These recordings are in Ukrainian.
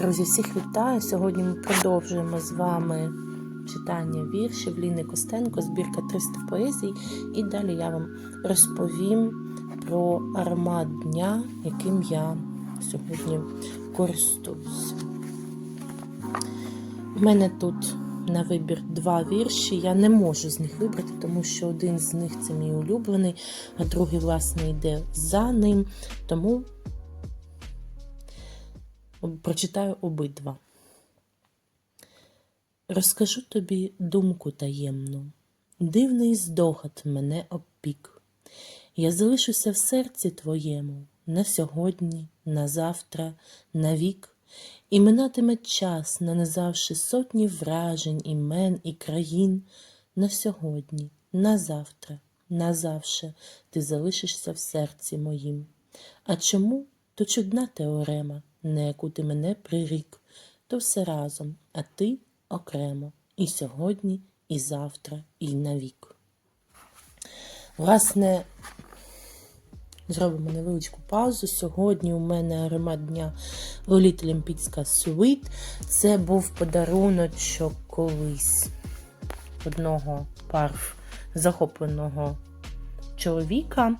Друзі, всіх вітаю! Сьогодні ми продовжуємо з вами читання віршів Ліни Костенко, збірка 300 поезій. І далі я вам розповім про аромат дня, яким я сьогодні користуюся. У мене тут на вибір два вірші. Я не можу з них вибрати, тому що один з них це мій улюблений, а другий, власне, йде за ним. Тому прочитаю обидва. Розкажу тобі думку таємну, дивний здогад мене обпік. Я залишуся в серці твоєму на сьогодні, на завтра, на вік, і минатиме час, нанизавши сотні вражень, імен і країн. На сьогодні, на завтра, назавше ти залишишся в серці моїм. А чому? То чудна теорема, ти мене прирік, то все разом, а ти окремо, і сьогодні, і завтра, і навік. Власне, зробимо невеличку паузу. Сьогодні у мене аромат дня Лоліт Олімпійська Суїт. Це був подаруночок колись одного парф захопленого чоловіка.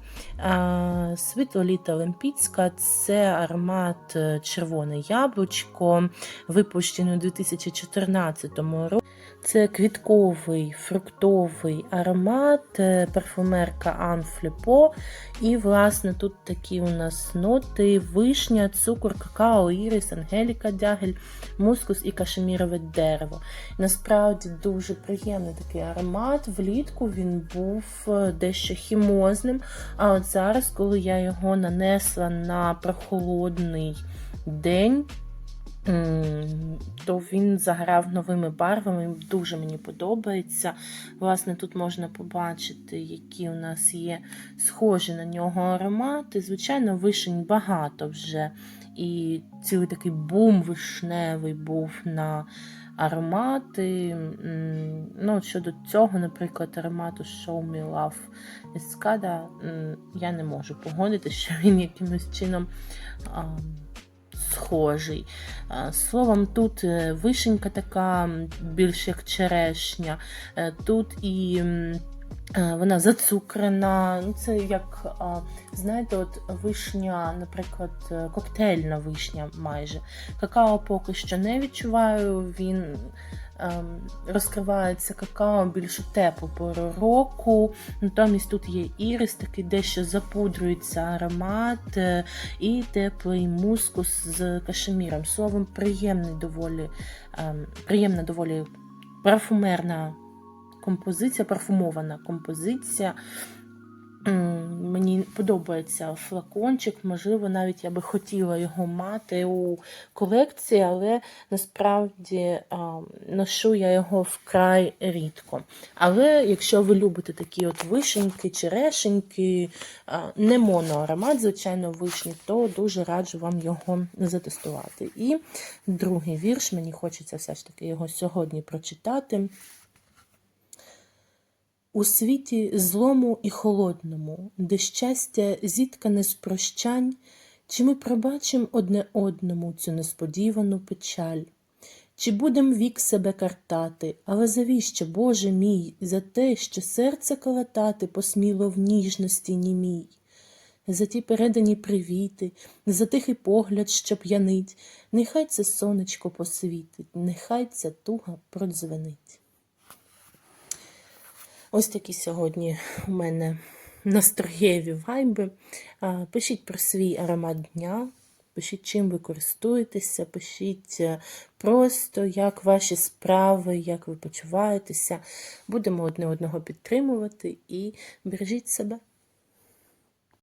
Світлоліта Олімпійська це аромат червоне яблучко, випущений у 2014 році. Це квітковий фруктовий аромат, парфумерка Анфліпо. І, власне, тут такі у нас ноти: вишня, цукор, какао, ірис, ангеліка, дягель, мускус і кашемірове дерево. Насправді дуже приємний такий аромат. Влітку він був дещо хімозним. А от зараз, коли я його нанесла на прохолодний день, то він заграв новими барвами, дуже мені подобається. Власне, тут можна побачити, які у нас є схожі на нього аромати. Звичайно, вишень багато вже. І цілий такий бум вишневий був на аромати. Ну, Щодо цього, наприклад, аромату Show Me Love Escada, я не можу погодити, що він якимось чином схожий. Словом, тут вишенька така, більш як черешня, тут і. Вона зацукрена, ну це як, знаєте, от вишня, наприклад, коктейльна вишня майже. Какао поки що не відчуваю, він розкривається какао більш теплу пору року. Натомість тут є ірис, такий дещо запудрюється аромат е, і теплий мускус з кашеміром. Словом, приємний доволі, ем, приємна доволі парфумерна композиція, парфумована композиція. Мені подобається флакончик, можливо, навіть я би хотіла його мати у колекції, але насправді ношу я його вкрай рідко. Але якщо ви любите такі от вишеньки, черешеньки, не моноаромат, звичайно, вишні, то дуже раджу вам його затестувати. І другий вірш, мені хочеться все ж таки його сьогодні прочитати. У світі злому і холодному, де щастя зіткане з прощань, чи ми пробачим одне одному цю несподівану печаль, чи будем вік себе картати, але завіщо, Боже мій, за те, що серце колотати посміло в ніжності німій, за ті передані привіти, за тихий погляд, що п'янить, нехай це сонечко посвітить, нехай ця туга продзвенить. Ось такі сьогодні у мене настроєві вайби. Пишіть про свій аромат дня, пишіть, чим ви користуєтеся, пишіть е, просто, як ваші справи, як ви почуваєтеся. Будемо одне одного підтримувати і бережіть себе.